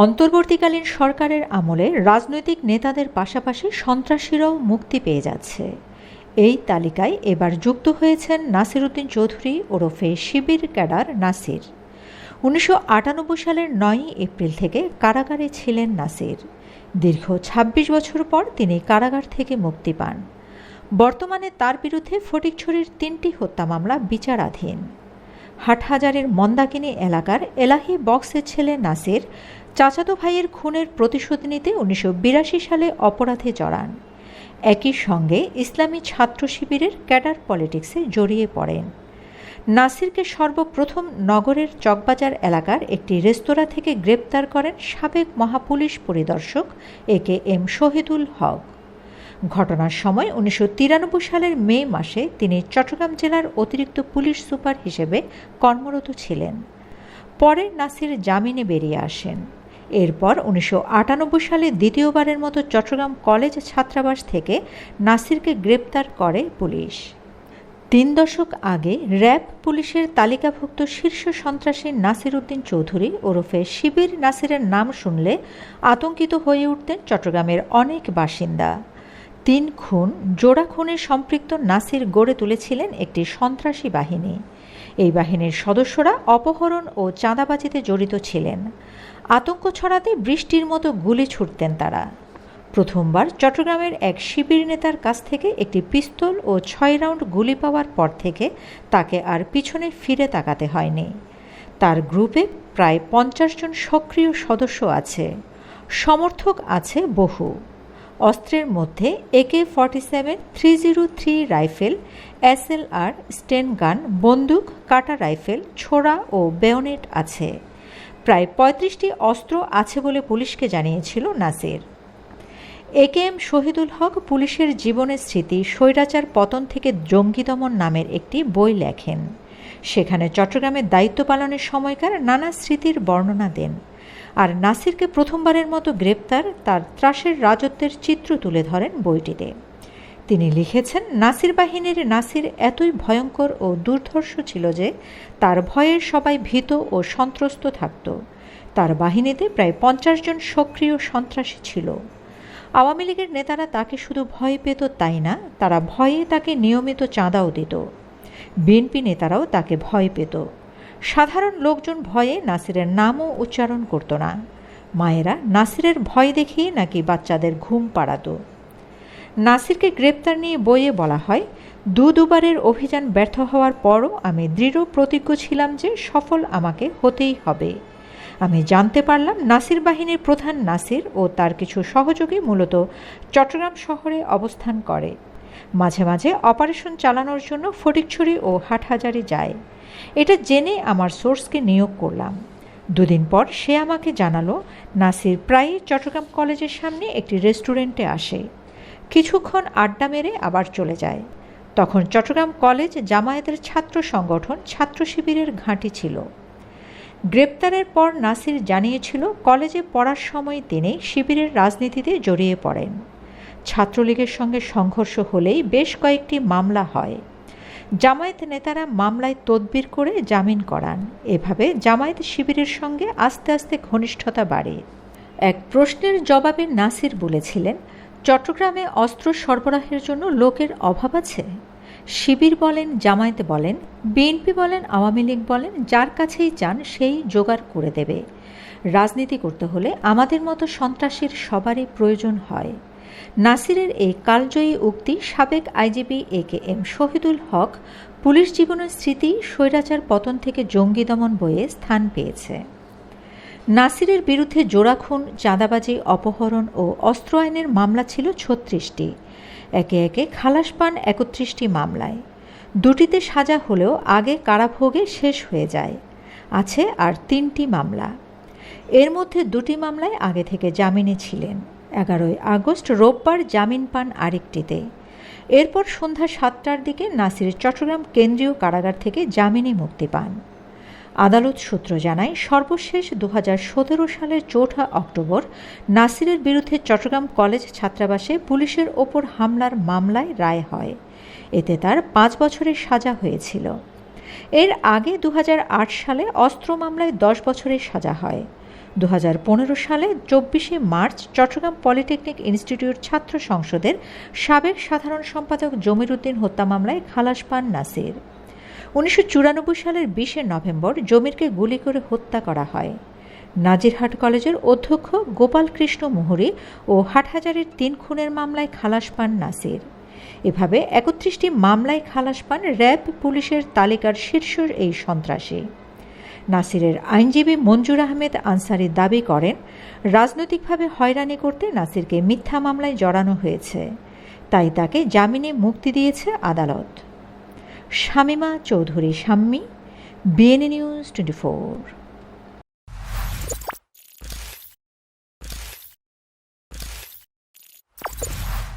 অন্তর্বর্তীকালীন সরকারের আমলে রাজনৈতিক নেতাদের পাশাপাশি সন্ত্রাসীরাও মুক্তি পেয়ে যাচ্ছে। এই তালিকায় এবার যুক্ত হয়েছেন নাসির উদ্দিন চৌধুরী ওরফে শিবির ক্যাডার নাসির। উনিশশো আটানব্বই সালের নয়ই এপ্রিল থেকে কারাগারে ছিলেন নাসির। দীর্ঘ ২৬ বছর পর তিনি কারাগার থেকে মুক্তি পান। বর্তমানে তার বিরুদ্ধে ফটিকছড়ির তিনটি হত্যা মামলা বিচারাধীন। হাটহাজারের মন্দাকিনী এলাকার এলাহি বক্সের ছেলে নাসির চাচাতো ভাইয়ের খুনের প্রতিশোধ নিতে উনিশশো বিরাশি সালে অপরাধে জড়ান। একই সঙ্গে ইসলামী ছাত্র শিবিরের ক্যাডার পলিটিক্সে জড়িয়ে পড়েন। নাসিরকে সর্বপ্রথম নগরের চকবাজার এলাকার একটি রেস্তোরাঁ থেকে গ্রেপ্তার করেন সাবেক মহাপুলিশ পরিদর্শক এ কে এম শহীদুল হক। ঘটনার সময় উনিশশো তিরানব্বই সালের মে মাসে তিনি চট্টগ্রাম জেলার অতিরিক্ত পুলিশ সুপার হিসেবে কর্মরত ছিলেন। পরে নাসির জামিনে বেরিয়ে আসেন। এরপর উনিশশো আটানব্বই সালে দ্বিতীয়বারের মতো চট্টগ্রাম কলেজ ছাত্রাবাস থেকে নাসিরকে গ্রেপ্তার করে পুলিশ। তিন দশক আগে র্যাব পুলিশের তালিকাভুক্ত শীর্ষ সন্ত্রাসী নাসির উদ্দিন চৌধুরী ওরফে শিবির নাসিরের নাম শুনলে আতঙ্কিত হয়ে উঠতেন চট্টগ্রামের অনেক বাসিন্দা। তিন খুন, জোড়া খুনে সম্পৃক্ত নাসির গড়ে তুলেছিলেন একটি সন্ত্রাসী বাহিনী। এই বাহিনীর সদস্যরা অপহরণ ও চাঁদাবাজিতে জড়িত ছিলেন। আতঙ্ক ছড়াতে বৃষ্টির মতো গুলি ছুটতেন তারা। প্রথমবার চট্টগ্রামের এক শিবির নেতার কাছ থেকে একটি পিস্তল ও ছয় রাউন্ড গুলি পাওয়ার পর থেকে তাকে আর পিছনে ফিরে তাকাতে হয়নি। তার গ্রুপে প্রায় পঞ্চাশ জন সক্রিয় সদস্য আছে। সমর্থক আছে বহু। অস্ত্রের মধ্যে AK forty seven three zero three rifle SLR sten gun, বন্দুক, কাটা রাইফেল, ছোড়া ও বেয়নেট আছে। প্রায় পঁয়ত্রিশটি অস্ত্র আছে বলে পুলিশকে জানিয়েছিল Nasir. A K M Shahidul Haque পুলিশের জীবনের স্মৃতি স্বৈরাচার পতন থেকে জঙ্গি দমন নামের একটি বই লেখেন। সেখানে চট্টগ্রামের দায়িত্ব পালনের সময়কার নানা স্মৃতির বর্ণনা দেন। আর নাসিরকে প্রথমবারের মতো গ্রেপ্তার তার ত্রাসের রাজত্বের চিত্র তুলে ধরেন বইটিতে। তিনি লিখেছেন, নাসির বাহিনীর নাসির এতই ভয়ঙ্কর ও দুর্ধর্ষ ছিল যে তার ভয়ে সবাই ভীত ও সন্ত্রস্ত থাকত। তার বাহিনীতে প্রায় পঞ্চাশ জন সক্রিয় সন্ত্রাসী ছিল। আওয়ামী লীগের নেতারা তাকে শুধু ভয় পেত তাই না, তারা ভয়ে তাকে নিয়মিত চাঁদাও দিত। বিএনপি নেতারাও তাকে ভয় পেত। সাধারণ লোকজন ভয়ে নাসিরের নামও উচ্চারণ করত না। মায়েরা নাসিরের ভয় দেখিয়ে নাকি বাচ্চাদের ঘুম পাড়াতো। নাসিরকে গ্রেপ্তার নিয়ে বইয়ে বলা হয়, দু দুবারের অভিযান ব্যর্থ হওয়ার পরও আমি দৃঢ় প্রতিজ্ঞ ছিলাম যে সফল আমাকে হতেই হবে। আমি জানতে পারলাম নাসির বাহিনীর প্রধান নাসির ও তার কিছু সহযোগী মূলত চট্টগ্রাম শহরে অবস্থান করে। মাঝে মাঝে অপারেশন চালানোর জন্য ফটিকছড়ি ও হাটহাজারি যায়। এটা জেনে আমার সোর্সকে নিয়োগ করলাম। দুদিন পর সে আমাকে জানালো, নাসির প্রায়ই চট্টগ্রাম কলেজের সামনে একটি রেস্টুরেন্টে আসে। কিছুক্ষণ আড্ডা মেরে আবার চলে যায়। তখন চট্টগ্রাম কলেজ জামায়াতের ছাত্র সংগঠন ছাত্র শিবিরের ঘাঁটি ছিল। গ্রেপ্তারের পর নাসির জানিয়েছিল, কলেজে পড়ার সময় তিনি শিবিরের রাজনীতিতে জড়িয়ে পড়েন। ছাত্রলীগের সঙ্গে সংঘর্ষ হলেই বেশ কয়েকটি মামলা হয়। জামায়াত নেতারা মামলায় তদবির করে জামিন করান। এভাবে জামায়াত শিবিরের সঙ্গে আস্তে আস্তে ঘনিষ্ঠতা বাড়ে। এক প্রশ্নের জবাবে নাসির বলেছিলেন, চট্টগ্রামে অস্ত্র সরবরাহের জন্য লোকের অভাব আছে? শিবির বলেন, জামায়াতে বলেন, বিএনপি বলেন, আওয়ামী লীগ বলেন, যার কাছেই চান সেই জোগাড় করে দেবে। রাজনীতি করতে হলে আমাদের মতো সন্ত্রাসীর সবারই প্রয়োজন হয়। নাসিরের এই কালজয়ী উক্তি সাবেক IGP A K M Shahidul Haque police জীবনের স্মৃতি, স্বৈরাচার পতন থেকে জঙ্গি দমন বইয়ে স্থান পেয়েছে। নাসিরের বিরুদ্ধে জোড়া খুন, চাঁদাবাজি, অপহরণ ও অস্ত্র আইনের মামলা ছিল ছত্রিশটি। একে একে খালাস পান একত্রিশটি মামলায়। দুটিতে সাজা হলেও আগে কারাভোগে শেষ হয়ে যায়। আছে আর তিনটি মামলা। এর মধ্যে দুটি মামলায় আগে থেকে জামিনে ছিলেন। এগারোই আগস্ট রোববার জামিন পান আরেকটিতে। এরপর সন্ধ্যা সাতটার দিকে নাসির চট্টগ্রাম কেন্দ্রীয় কারাগার থেকে জামিনে মুক্তি পান। আদালত সূত্র জানায়, সর্বশেষ দু হাজার সতেরো সালের চৌঠা অক্টোবর নাসিরের বিরুদ্ধে চট্টগ্রাম কলেজ ছাত্রাবাসে পুলিশের ওপর হামলার মামলায় রায় হয়। এতে তার পাঁচ বছরের সাজা হয়েছিল। এর আগে দু হাজার আট সালে অস্ত্র মামলায় দশ বছরের সাজা হয়। দু হাজার পনেরো সালে চব্বিশে মার্চ চট্টগ্রাম পলিটেকনিক ইনস্টিটিউট ছাত্র সংসদের সাবেক সাধারণ সম্পাদক জমির উদ্দিন হত্যা মামলায় খালাস পান নাসির। উনিশশো চুরানব্বই সালের বিশে নভেম্বর জমিরকে গুলি করে হত্যা করা হয়। নাজিরহাট কলেজের অধ্যক্ষ গোপাল কৃষ্ণ মুহুরী ও হাটহাজারের তিন খুনের মামলায় খালাস পান নাসির। এভাবে একত্রিশটি মামলায় খালাস পান র্যাব পুলিশের তালিকার শীর্ষ এই সন্ত্রাসী। নাসিরের আইনজীবী মঞ্জুর আহমেদ আনসারি দাবি করেন, রাজনৈতিকভাবে হয়রানি করতে নাসিরকে মিথ্যা মামলায় জড়ানো হয়েছে। তাই তাকে জামিনে মুক্তি দিয়েছে আদালত। Shamima Chowdhury, Shammi, BNA news twenty four.